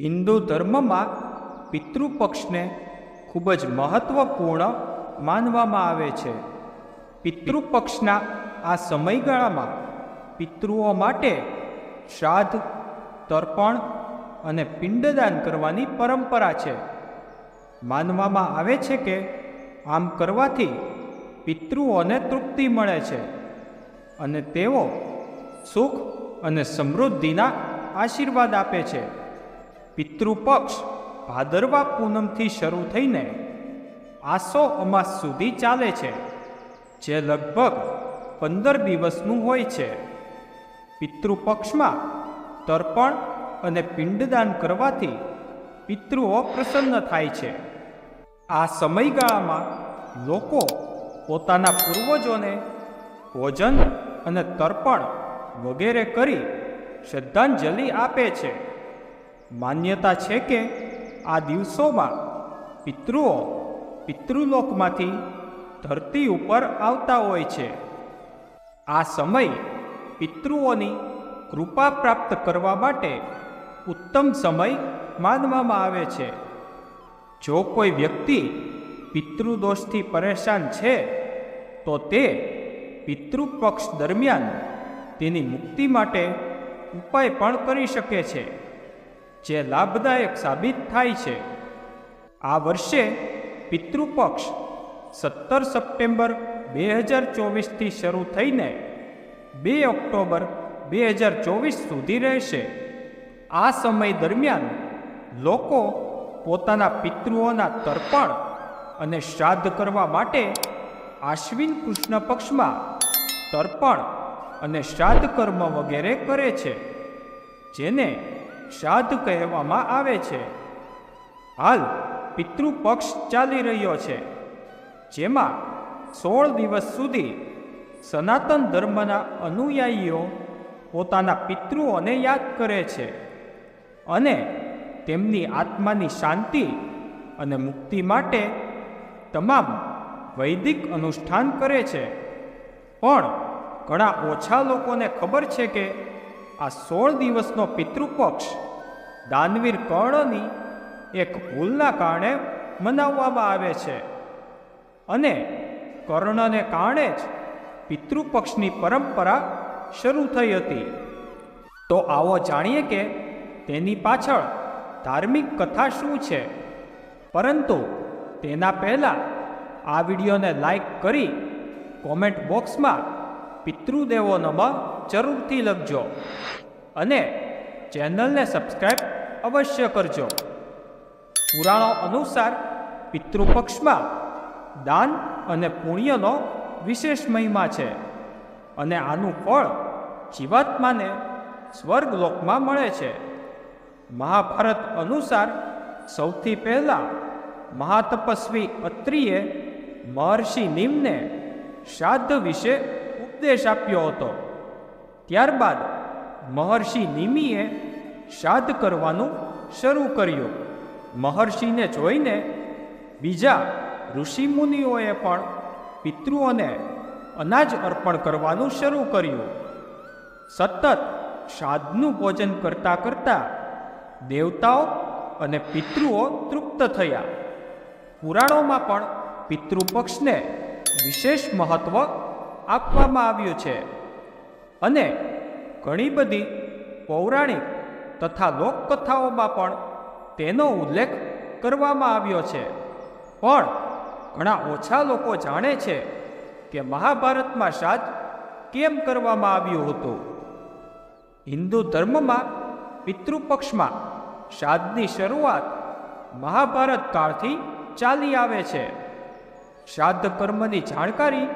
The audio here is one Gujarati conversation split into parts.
હિન્દુ ધર્મમાં પિતૃપક્ષને ખૂબ જ મહત્વપૂર્ણ માનવામાં આવે છે. પિતૃપક્ષના આ સમયગાળામાં પિતૃઓ માટે શ્રાદ્ધ, તર્પણ અને પિંડદાન કરવાની પરંપરા છે. માનવામાં આવે છે કે આમ કરવાથી પિતૃઓને તૃપ્તિ મળે છે અને તેઓ સુખ અને સમૃદ્ધિના આશીર્વાદ આપે છે. પિતૃપક્ષ ભાદરવા પૂનમથી શરૂ થઈને આસો અમાસ સુધી ચાલે છે, જે લગભગ પંદર દિવસનું હોય છે. પિતૃપક્ષમાં તર્પણ અને પિંડદાન કરવાથી પિતૃઓ પ્રસન્ન થાય છે. આ સમયગાળામાં લોકો પોતાના પૂર્વજોને ભોજન અને તર્પણ વગેરે કરી શ્રદ્ધાંજલિ આપે છે. માન્યતા છે કે આ દિવસોમાં પિતૃઓ પિતૃલોકમાંથી ધરતી ઉપર આવતા હોય છે. આ સમય પિતૃઓની કૃપા પ્રાપ્ત કરવા માટે ઉત્તમ સમય માનવામાં આવે છે. જો કોઈ વ્યક્તિ પિતૃદોષથી પરેશાન છે, તો તે પિતૃપક્ષ દરમિયાન તેની મુક્તિ માટે ઉપાય પણ કરી શકે છે. જે લાભદાયક સાબિત થાય છે. આ વર્ષે પિતૃપક્ષ સત્તર સપ્ટેમ્બર બે હજાર ચોવીસથી શરૂ થઈને બે ઓક્ટોબર બે હજાર ચોવીસ સુધી રહેશે. આ સમય દરમિયાન લોકો પોતાના પિતૃઓના તર્પણ અને શ્રાદ્ધ કરવા માટે આશ્વિન કૃષ્ણ પક્ષમાં તર્પણ અને શ્રાદ્ધ કર્મ વગેરે કરે છે, જેને શ્રાદ્ધ કહેવામાં આવે છે. હાલ, પિતૃપક્ષ ચાલી રહ્યો છે. જેમાં સોળ દિવસ સુધી સનાતન ધર્મના અનુયાયીઓ પોતાના પિતૃઓને યાદ કરે છે અને તેમની આત્માની શાંતિ અને મુક્તિ માટે તમામ વૈદિક અનુષ્ઠાન કરે છે. પણ ઘણા ઓછા લોકોને ખબર છે કે આ સોળ દિવસનો પિતૃપક્ષ દાનવીર કર્ણની એક ભૂલના કારણે મનાવવામાં આવે છે. અને કર્ણને કારણે જ પિતૃપક્ષની પરંપરા શરૂ થઈ હતી. તો આવો જાણીએ કે તેની પાછળ ધાર્મિક કથા શું છે? પરંતુ તેના પહેલાં આ વિડીયોને લાઈક કરી કોમેન્ટ બોક્સમાં પિતૃદેવો નમઃ જરૂરથી લખજો અને ચેનલને સબસ્ક્રાઈબ અવશ્ય કરજો. પુરાણો અનુસાર પિતૃપક્ષમાં દાન અને પુણ્યનો વિશેષ મહિમા છે અને આનું ફળ જીવાત્માને સ્વર્ગલોકમાં મળે છે. મહાભારત અનુસાર સૌથી પહેલાં મહાતપસ્વી અત્રિએ મહર્ષિ નિમને શ્રાદ્ધ વિશે ઉપદેશ આપ્યો હતો. ત્યારબાદ મહર્ષિ નિમિએ શ્રાદ્ધ કરવાનું શરૂ કર્યું. મહર્ષિને જોઈને બીજા ઋષિમુનિઓએ પણ પિતૃઓને અનાજ અર્પણ કરવાનું શરૂ કર્યું. સતત શ્રાદ્ધનું ભોજન કરતાં કરતાં દેવતાઓ અને પિતૃઓ તૃપ્ત થયા. પુરાણોમાં પણ પિતૃપક્ષને વિશેષ મહત્વ આપવામાં આવ્યું છે. અને ઘણી બધી પૌરાણિક તથા લોકકથાઓમાં પણ તેનો ઉલ્લેખ કરવામાં આવ્યો છે. પણ ઘણા ઓછા લોકો જાણે છે કે મહાભારતમાં શ્રાદ્ધ કેમ કરવામાં આવ્યું હતું. હિન્દુ ધર્મમાં પિતૃપક્ષમાં શ્રાદ્ધની શરૂઆત મહાભારત કાળથી ચાલી આવે છે. શ્રાદ્ધ કર્મની જાણકારી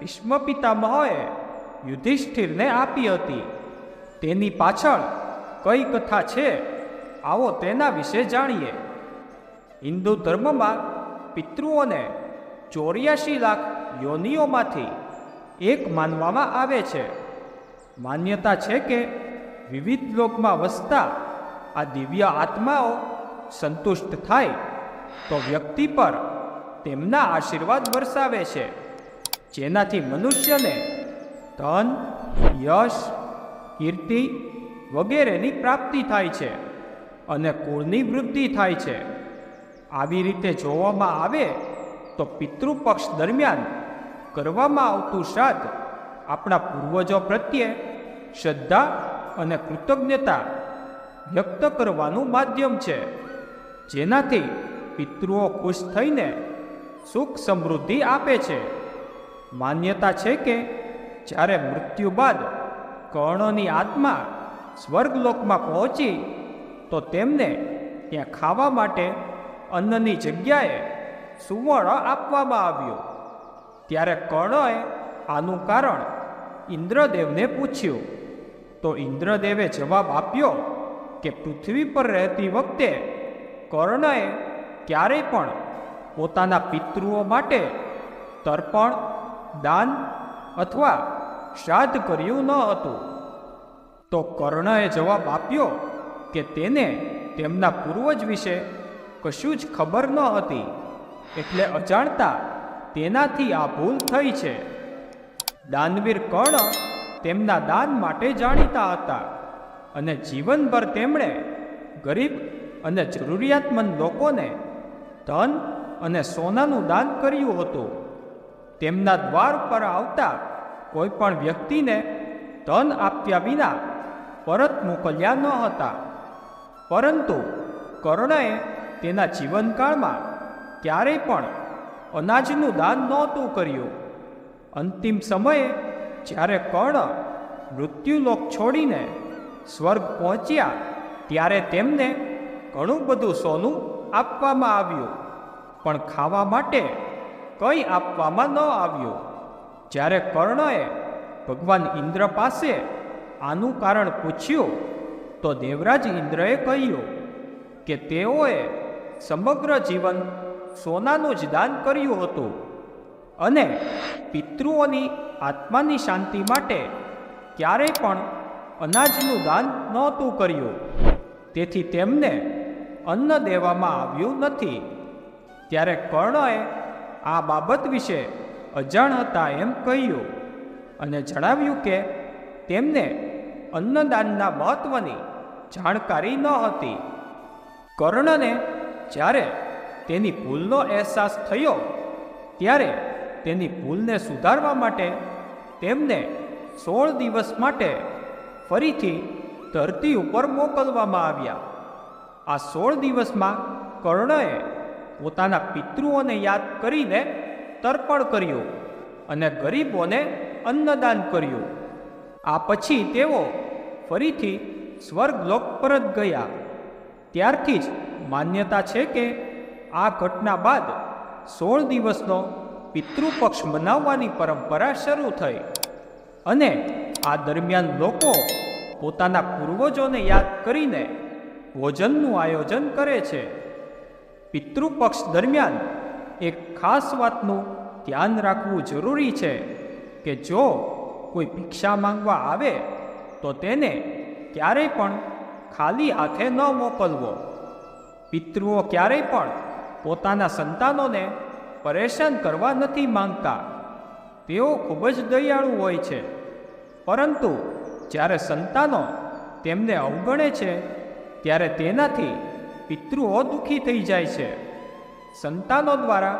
ભીષ્મ પિતામહોએ યુધિષ્ઠિરને આપી હતી. તેની પાછળ કઈ કથા છે, આવો તેના વિશે જાણીએ. હિન્દુ ધર્મમાં પિતૃઓને ચોર્યાસી લાખ યોનિઓમાંથી એક માનવામાં આવે છે. માન્યતા છે કે વિવિધ લોકમાં વસતા આ દિવ્ય આત્માઓ સંતુષ્ટ થાય તો વ્યક્તિ પર તેમના આશીર્વાદ વરસાવે છે. જેનાથી મનુષ્યને ધન, યશ, કીર્તિ વગેરેની પ્રાપ્તિ થાય છે અને કુળની વૃદ્ધિ થાય છે. આવી રીતે જોવામાં આવે તો પિતૃપક્ષ દરમિયાન કરવામાં આવતું શ્રાદ્ધ આપણા પૂર્વજો પ્રત્યે શ્રદ્ધા અને કૃતજ્ઞતા વ્યક્ત કરવાનું માધ્યમ છે. જેનાથી પિતૃઓ ખુશ થઈને સુખ સમૃદ્ધિ આપે છે. માન્યતા છે કે જ્યારે મૃત્યુ બાદ કર્ણની આત્મા સ્વર્ગલોકમાં પહોંચી, તો તેમને ત્યાં ખાવા માટે અન્નની જગ્યાએ સુવર્ણ આપવામાં આવ્યું. ત્યારે કર્ણએ આનું કારણ ઇન્દ્રદેવને પૂછ્યું. તો ઇન્દ્રદેવે જવાબ આપ્યો કે પૃથ્વી પર રહેતી વખતે કર્ણએ ક્યારેય પણ પોતાના પિતૃઓ માટે તર્પણ દાન અથવા શ્રાદ્ધ કર્યું ન હતું. તો કર્ણએ જવાબ આપ્યો કે તેને તેમના પૂર્વજ વિશે કશું જ ખબર ન હતી, એટલે અજાણતા તેનાથી આ ભૂલ થઈ છે. દાનવીર કર્ણ તેમના દાન માટે જાણીતા હતા અને જીવનભર તેમણે ગરીબ અને જરૂરિયાતમંદ લોકોને ધન અને સોનાનું દાન કર્યું હતું. તેમના દ્વાર પર આવતા કોઈ પણ વ્યક્તિને ધન આપ્યા વિના પરત મોકલ્યા ન હતા. પરંતુ કર્ણએ તેના જીવનકાળમાં ક્યારેય પણ અનાજનું દાન નહોતું કર્યું. અંતિમ સમયે જ્યારે કર્ણ મૃત્યુલોક છોડીને સ્વર્ગ પહોંચ્યા, ત્યારે તેમને ઘણું બધું સોનું આપવામાં આવ્યું. પણ ખાવા માટે કંઈ આપવામાં ન આવ્યું. જ્યારે કર્ણએ ભગવાન ઇન્દ્ર પાસે આનું કારણ પૂછ્યું, તો દેવરાજ ઇન્દ્રએ કહ્યું કે તેઓએ સમગ્ર જીવન સોનાનું જ દાન કર્યું હતું અને પિતૃઓની આત્માની શાંતિ માટે ક્યારેય પણ અનાજનું દાન નહોતું કર્યું. તેથી તેમને અન્ન દેવામાં આવ્યું નથી. ત્યારે કર્ણએ આ બાબત વિશે અજાણ હતા એમ કહ્યું અને જણાવ્યું કે તેમને અન્નદાનના મહત્વની જાણકારી ન હતી. કર્ણને જ્યારે તેની ભૂલનો અહેસાસ થયો, ત્યારે તેની ભૂલને સુધારવા માટે તેમને સોળ દિવસ માટે ફરીથી ધરતી ઉપર મોકલવામાં આવ્યા. આ સોળ દિવસમાં કર્ણએ પોતાના પિતૃઓને યાદ કરીને તર્પણ કર્યું અને ગરીબોને અન્નદાન કર્યું. આ પછી તેઓ ફરીથી સ્વર્ગલોક પરત ગયા. ત્યારથી જ માન્યતા છે કે આ ઘટના બાદ સોળ દિવસનો પિતૃપક્ષ મનાવવાની પરંપરા શરૂ થઈ અને આ દરમિયાન લોકો પોતાના પૂર્વજોને યાદ કરીને ભોજનનું આયોજન કરે છે. પિતૃપક્ષ દરમિયાન એક ખાસ વાતનું ધ્યાન રાખવું જરૂરી છે કે જો કોઈ ભિક્ષા માંગવા આવે, તો તેને ક્યારેય પણ ખાલી હાથે ન મોકલવો. પિતૃઓ ક્યારેય પણ પોતાના સંતાનોને પરેશાન કરવા નથી માંગતા. તેઓ ખૂબ જ દયાળુ હોય છે. પરંતુ જ્યારે સંતાનો તેમને અવગણે છે, ત્યારે તેનાથી પિતૃઓ દુઃખી થઈ જાય છે. સંતાનો દ્વારા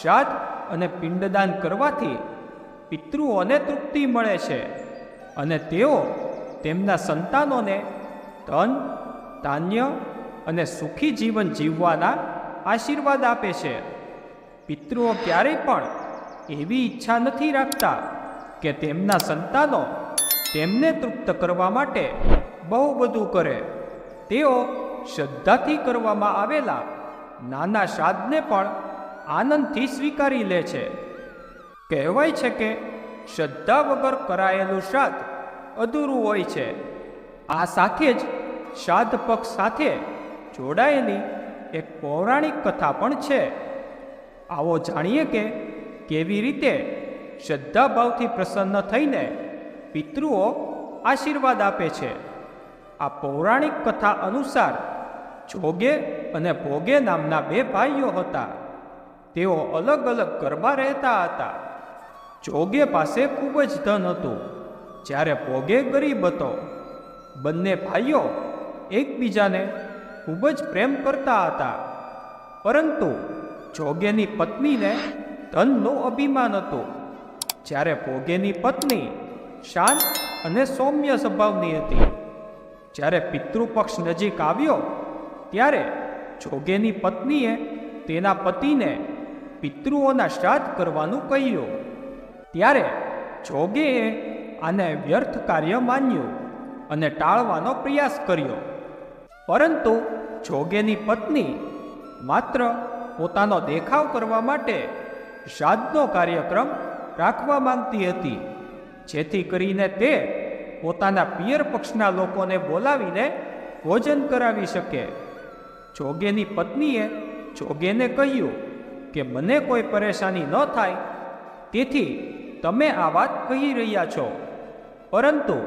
શ્રાદ્ધ અને પિંડદાન કરવાથી પિતૃઓને તૃપ્તિ મળે છે અને તેઓ તેમના સંતાનોને ધન, ધાન્ય અને સુખી જીવન જીવવાના આશીર્વાદ આપે છે. પિતૃઓ ક્યારેય પણ એવી ઈચ્છા નથી રાખતા કે તેમના સંતાનો તેમને તૃપ્ત કરવા માટે બહુ બધું કરે. તેઓ શ્રદ્ધાથી કરવામાં આવેલા નાના શ્રાદ્ધને પણ આનંદથી સ્વીકારી લે છે. કહેવાય છે કે શ્રદ્ધા વગર કરાયેલું શ્રાદ્ધ અધૂરું હોય છે. આ સાથે જ શ્રાદ્ધ પક્ષ સાથે જોડાયેલી એક પૌરાણિક કથા પણ છે. આવો જાણીએ કે કેવી રીતે શ્રદ્ધાભાવથી પ્રસન્ન થઈને પિતૃઓ આશીર્વાદ આપે છે. આ પૌરાણિક કથા અનુસાર જોગે અને ભોગે નામના બે ભાઈઓ હતા. તેઓ અલગ અલગ ઘરમાં રહેતા હતા. જોગે પાસે ખૂબ જ ધન હતું. જ્યારે ભોગે ગરીબ હતો. બંને ભાઈઓ એકબીજાને ખૂબ જ પ્રેમ કરતા હતા. પરંતુ જોગેની પત્નીને ધનનું અભિમાન હતું. જ્યારે ભોગેની પત્ની શાંત અને સૌમ્ય સ્વભાવની હતી. જ્યારે પિતૃપક્ષ નજીક આવ્યો ત્યારે જોગેની પત્નીએ તેના પતિને પિતૃઓના શ્રાદ્ધ કરવાનું કહ્યું. ત્યારે જોગેએ આને વ્યર્થ કાર્ય માન્યું અને ટાળવાનો પ્રયાસ કર્યો. પરંતુ જોગેની પત્ની માત્ર પોતાનો દેખાવ કરવા માટે શ્રાદ્ધનો કાર્યક્રમ રાખવા માંગતી હતી, જેથી કરીને તે પોતાના પિયર પક્ષના લોકોને બોલાવીને ભોજન કરાવી શકે. જોગેની પત્નીએ જોગેને કહ્યું કે મને કોઈ પરેશાની ન થાય, તેથી તમે આ વાત કહી રહ્યા છો. પરંતુ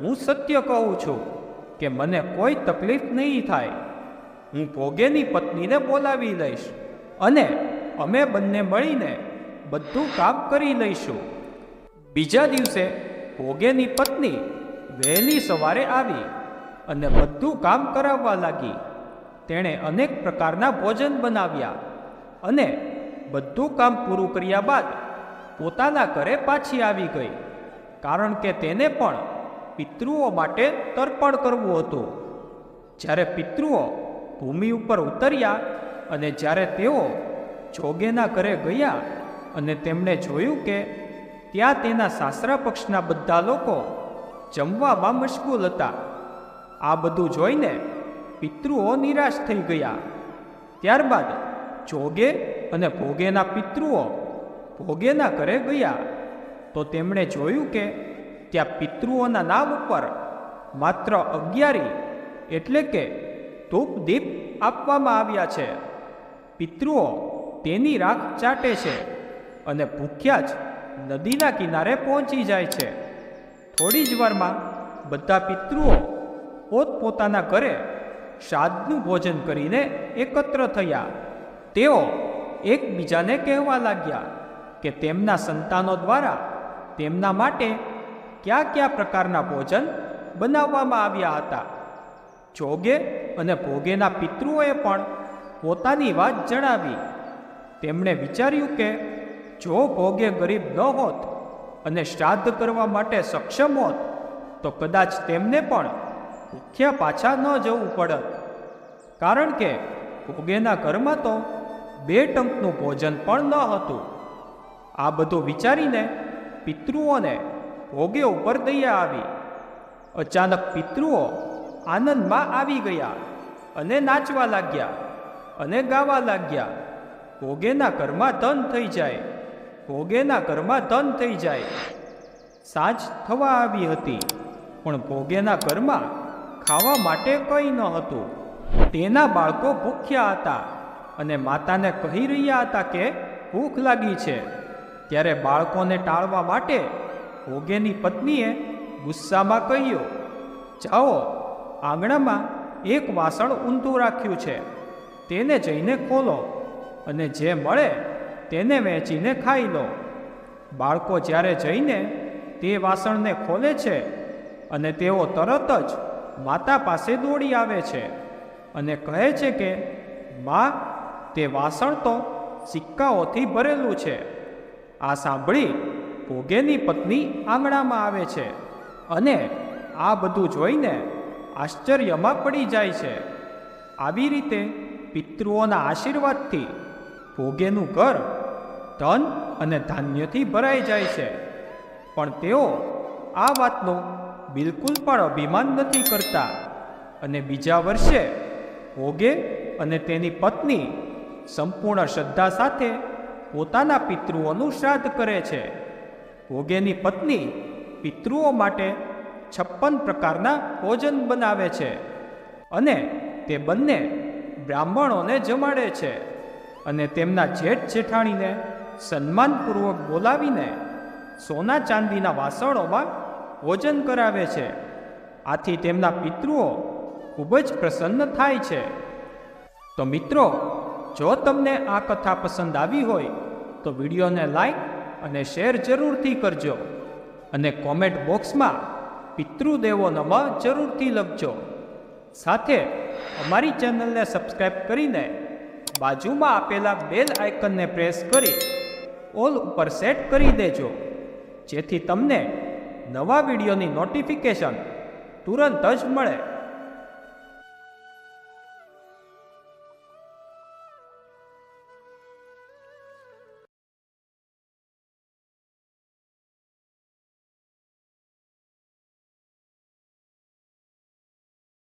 હું સત્ય કહું છું કે મને કોઈ તકલીફ નહીં થાય. હું ભોગેની પત્નીને બોલાવી લઈશ અને અમે બંને મળીને બધું કામ કરી લઈશું. બીજા દિવસે ભોગેની પત્ની વહેલી સવારે આવી અને બધું કામ કરાવવા લાગી. તેણે અનેક પ્રકારના ભોજન બનાવ્યા અને બધું કામ પૂરું કર્યા બાદ પોતાના ઘરે પાછી આવી ગઈ. કારણ કે તેને પણ પિતૃઓ માટે તર્પણ કરવું હતું. જ્યારે પિતૃઓ ભૂમિ ઉપર ઉતર્યા અને જ્યારે તેઓ જોગેના ઘરે ગયા અને તેમણે જોયું કે ત્યાં તેના સાસરા પક્ષના બધા લોકો જમવામાં મશગુલ હતા. આ બધું જોઈને પિતૃઓ નિરાશ થઈ ગયા. ત્યારબાદ જોગે અને ભોગેના પિતૃઓ ભોગેના ઘરે ગયા. તો તેમણે જોયું કે ત્યાં પિતૃઓના નામ ઉપર માત્ર અગિયારી એટલે કે ધૂપ દીપ આપવામાં આવ્યા છે. પિતૃઓ તેની રાખ ચાટે છે અને ભૂખ્યા જ નદીના કિનારે પહોંચી જાય છે. થોડી જ વારમાં બધા પિતૃઓ પોતપોતાના ઘરે શ્રાદ્ધનું ભોજન કરીને એકત્ર થયા. તેઓ એકબીજાને કહેવા લાગ્યા કે તેમના સંતાનો દ્વારા તેમના માટે કયા કયા પ્રકારના ભોજન બનાવવામાં આવ્યા હતા. જોગે અને ભોગેના પિતૃઓએ પણ પોતાની વાત જણાવી. તેમણે વિચાર્યું કે જો ભોગે ગરીબ ન હોત અને શ્રાદ્ધ કરવા માટે સક્ષમ હોત, તો કદાચ તેમને પણ ભૂખ્યા પાછા ન જવું પડત. કારણ કે ભોગેના ઘરમાં તો બે ટંકનું ભોજન પણ ન હતું. આ બધું વિચારીને પિતૃઓને ભોગે ઉપર દયા આવી. અચાનક પિતૃઓ આનંદમાં આવી ગયા અને નાચવા લાગ્યા અને ગાવા લાગ્યા. ભોગેના ઘરમાં ધન થઈ જાય. ભોગેના ઘરમાં ધન થઈ જાય. સાંજ થવા આવી હતી, પણ ભોગેના ઘરમાં ખાવા માટે કંઈ ન હતું. તેના બાળકો ભૂખ્યા હતા અને માતાને કહી રહ્યા હતા કે, ભૂખ લાગી છે. ત્યારે બાળકોને ટાળવા માટે ભોગેની પત્નીએ ગુસ્સામાં કહ્યું, જાઓ, આંગણામાં એક વાસણ ઊંધું રાખ્યું છે. તેને જઈને ખોલો અને જે મળે તેને વેચીને ખાઈ લો. બાળકો જ્યારે જઈને તે વાસણને ખોલે છે અને તેઓ તરત જ માતા પાસે દોડી આવે છે અને કહે છે કે, માં, તે વાસણ તો સિક્કાઓથી ભરેલું છે. આ સાંભળી ભોગેની પત્ની આંગણામાં આવે છે અને આ બધું જોઈને આશ્ચર્યમાં પડી જાય છે. આવી રીતે પિતૃઓના આશીર્વાદથી ભોગેનું ઘર ધન અને ધાન્યથી ભરાઈ જાય છે. પણ તેઓ આ વાતનું બિલકુલ પણ અભિમાન નથી કરતા. અને બીજા વર્ષે ભોગે અને તેની પત્ની સંપૂર્ણ શ્રદ્ધા સાથે પોતાના પિતૃઓનું શ્રાદ્ધ કરે છે. ભોગેની પત્ની પિતૃઓ માટે છપ્પન પ્રકારના ભોજન બનાવે છે અને તે બંને બ્રાહ્મણોને જમાડે છે અને તેમના જેઠ જેઠાણીને સન્માનપૂર્વક બોલાવીને સોના ચાંદીના વાસણોમાં ભોજન કરાવે છે. આથી તેમના પિતૃઓ ખૂબ જ પ્રસન્ન થાય છે. તો મિત્રો, જો તમને આ કથા પસંદ આવી હોય, તો વિડીયોને લાઈક અને શેર જરૂરથી કરજો અને કોમેન્ટ બોક્સમાં પિતૃદેવો નમઃ જરૂરથી લખજો. સાથે અમારી ચેનલને સબસ્ક્રાઇબ કરીને બાજુમાં આપેલા બેલ આઇકનને પ્રેસ કરી ઓલ ઉપર સેટ કરી દેજો. જેથી તમને નવા વિડીયોની નોટિફિકેશન તુરંત જ મળે.